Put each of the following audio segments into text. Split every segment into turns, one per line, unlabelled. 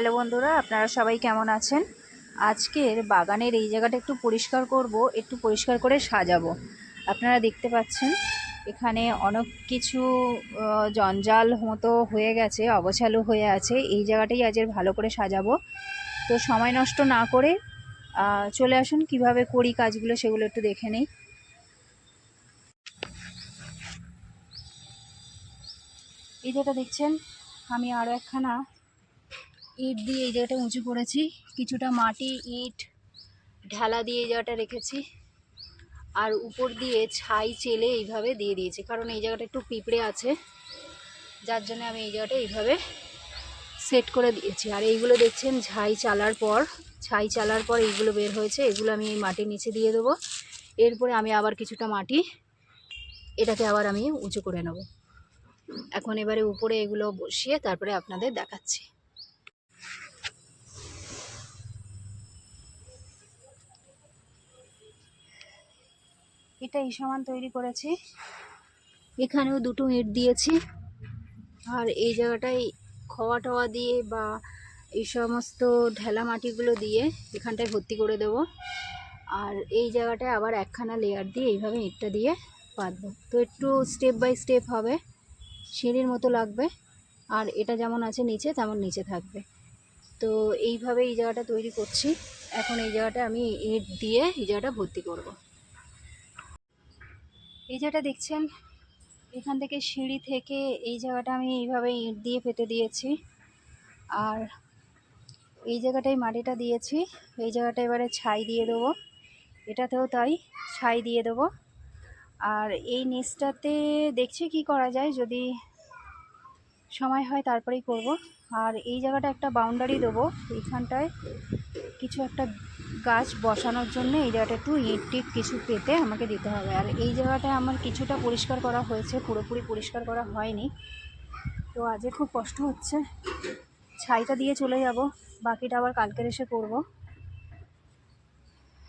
Hello বন্ধুরা, আপনারা সবাই কেমন আছেন? আজকের বাগানের এই জায়গাটা একটু পরিষ্কার করব, একটু পরিষ্কার করে সাজাবো। আপনারা দেখতে পাচ্ছেন, এখানে অনেক কিছু জঞ্জাল মতো হয়ে গেছে, অগোছালো হয়ে আছে। এই জায়গাটাই আজের ভালো করে সাজাবো। তো সময় নষ্ট না করে চলে আসুন, কীভাবে করি কাজগুলো সেগুলো একটু দেখে নেই। এই যেটা দেখছেন, আমি আরও একখানা ইট দিয়ে এই জায়গাটা উঁচু করেছি। কিছুটা মাটি, ইট, ঢালা দিয়ে এই জায়গাটা রেখেছি। আর উপর দিয়ে ছাই চেলে এইভাবে দিয়ে দিয়েছি। কারণ এই জায়গাটা একটু পিঁপড়ে আছে। যার জন্য আমি এই জায়গাটা এইভাবে সেট করে দিয়েছি। আর এইগুলো দেখছেন, ছাই চালার পর, ছাই চালার পর এইগুলো বের হয়েছে। এগুলো আমি এই মাটির নিচে দিয়ে দেবো। এরপরে আমি আবার কিছুটা মাটি, এটাকে আবার আমি উঁচু করে নেব। এখন এবারে উপরে এগুলো বসিয়ে তারপরে আপনাদের দেখাচ্ছি। এটা এই সমান তৈরি করেছি। এখানেও দুটো ইট দিয়েছি। আর এই জায়গাটায় খোয়া টওয়া দিয়ে বা এই সমস্ত ঢেলা মাটিগুলো দিয়ে এখানটায় ভর্তি করে দেব। আর এই জায়গাটায় আবার একখানা লেয়ার দিয়ে এইভাবে ইটটা দিয়ে পাতবো তো একটু স্টেপ বাই স্টেপ হবে। সিঁড়ির মতো লাগবে। আর এটা যেমন আছে নিচে, তেমন নিচে থাকবে। তো এইভাবে এই জায়গাটা তৈরি করছি। এখন এই জায়গাটা আমি ইট দিয়ে এই জায়গাটা ভর্তি করব। এই যেটা দেখছেন? এখান থেকে সিঁড়ি থেকে এই জায়গাটা আমি এইভাবে ইট দিয়ে পেতে দিয়েছি। আর এই জায়গাটায় মাটিটা দিয়েছি। এই জায়গাটা এবারে ছাই দিয়ে দেবো। এটাতেও তাই ছাই দিয়ে দেবো। আর এই নিচটাতে দেখছি কি করা যায়, যদি সময় হয় তারপরেই করব। আর এই জায়গাটা একটা বাউন্ডারি দেবো। এইখানটায় কিছু একটা গাছ বসানোর জন্য এই জায়গাটা একটু ইট টিট কিছু পেতে আমাকে দিতে হবে। আর এই জায়গাটায় আমার কিছুটা পরিষ্কার করা হয়েছে, পুরোপুরি পরিষ্কার করা হয়নি। তো আজকে খুব কষ্ট হচ্ছে। ছাইটা দিয়ে চলে যাব, বাকিটা আবার কালকের এসে করব।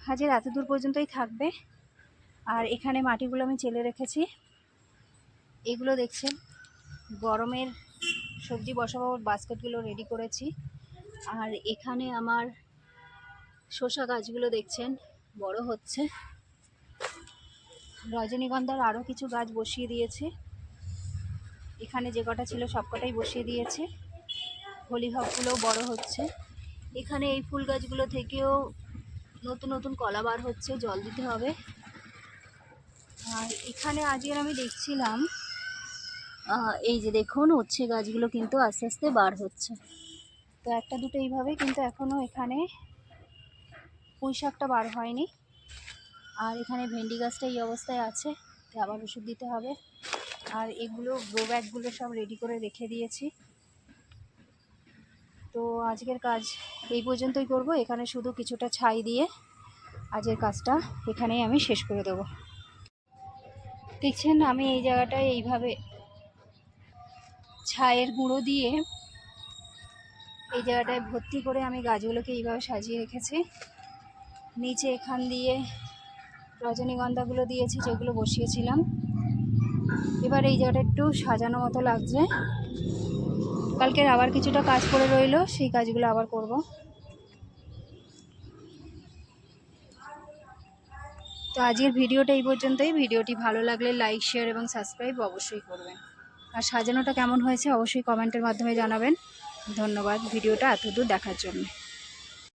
আজের এত দূর পর্যন্তই থাকবে। আর এখানে মাটিগুলো আমি চেলে রেখেছি। এগুলো দেখছেন, গরমের সবজি বসাবো, বাস্কেটগুলো রেডি করেছি। আর এখানে আমার শসা গাছগুলো দেখছেন, বড় হচ্ছে। রজনীগন্ধার আরও কিছু গাছ বসিয়ে দিয়েছে। এখানে যে কটা ছিল সব কটাই বসিয়ে দিয়েছি। হলিহকগুলোও বড় হচ্ছে। এখানে এই ফুল গাছগুলো থেকেও নতুন নতুন কলা বার হচ্ছে, জল দিতে হবে। আর এখানে আজকের আমি দেখছিলাম এই যে দেখুন, উচ্ছে গাছগুলো কিন্তু আস্তে আস্তে বার হচ্ছে। তো একটা দুটো এইভাবে কিন্তু এখনও এখানে পুঁই শাকটা বার হয়নি। আর এখানে ভেন্ডি গাছটা এই অবস্থায় আছে আবার ওষুধ দিতে হবে। আর এগুলো গ্রো ব্যাগগুলো সব রেডি করে রেখে দিয়েছি। তো আজকের কাজ এই পর্যন্তই করব। এখানে শুধু কিছুটা ছাই দিয়ে আজকের কাজটা এখানেই আমি শেষ করে দেবো। দেখছেন, আমি এই জায়গাটায় এইভাবে ছায়ের গুঁড়ো দিয়ে এই জায়গাটায় ভর্তি করে আমি গাছগুলোকে এইভাবে সাজিয়ে রেখেছি। নিচে এখান দিয়ে রজনীগন্ধাগুলো দিয়েছি, যেগুলো বসিয়েছিলাম। এবার এই জায়গাটা একটু সাজানো মতো লাগছে। কালকের আবার কিছুটা কাজ করে রইল, সেই কাজগুলো আবার করব। তো আজকের ভিডিওটা এই পর্যন্তই। ভিডিওটি ভালো লাগলে লাইক, শেয়ার এবং সাবস্ক্রাইব অবশ্যই করবেন। আর সাজানোটা কেমন হয়েছে অবশ্যই কমেন্টের মাধ্যমে জানাবেন। ধন্যবাদ ভিডিওটা এতদূর দেখার জন্য।